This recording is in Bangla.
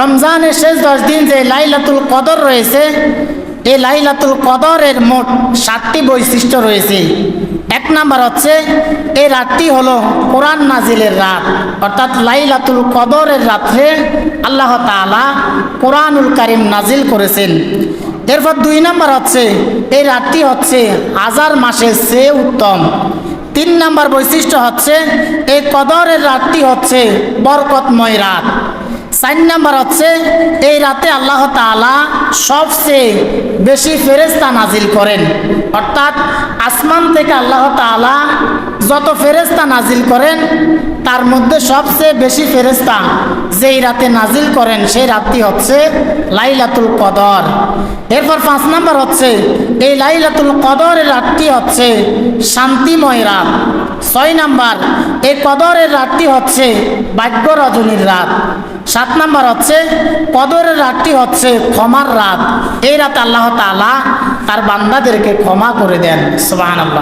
রমজানের শেষ দশ দিন যে লাইলাতুল কদর রয়েছে, এই লাইলাতুল কদরের মোট সাতটি বৈশিষ্ট্য রয়েছে। এক নাম্বার হচ্ছে, এই রাতটি হলো কোরআন নাজিলের রাত। অর্থাৎ লাইলাতুল কদরের রাত্রে আল্লাহ তাআলা কোরআনুল কারিম নাজিল করেছেন। এরপর দুই নাম্বার হচ্ছে, এই রাতটি হচ্ছে হাজার মাসের চেয়ে উত্তম। তিন নাম্বার বৈশিষ্ট্য হচ্ছে, এই কদরের রাতটি হচ্ছে বরকতময় রাত। চার নাম্বার হচ্ছে, এই রাতে আল্লাহ তালা সবচেয়ে বেশি ফেরেস্তা নাজিল করেন। অর্থাৎ আসমান থেকে আল্লাহ তাআলা যত ফেরেস্তা নাজিল করেন, তার মধ্যে সবচেয়ে বেশি ফেরেস্তা যেই রাতে নাজিল করেন, সেই রাতটি হচ্ছে লাইলাতুল কদর। এরপর পাঁচ নাম্বার হচ্ছে, এই লাইলাতুল কদরের রাতটি হচ্ছে শান্তিময় রাত। ছয় নাম্বার, এই কদরের রাতটি হচ্ছে ভাগ্য রজনীর রাত। সাত নাম্বার হচ্ছে, কদরের রাতটি হচ্ছে ক্ষমার রাত। এই রাতে আল্লাহ তাআলা তার বান্দাদেরকে ক্ষমা করে দেন। সুবহানাল্লাহ।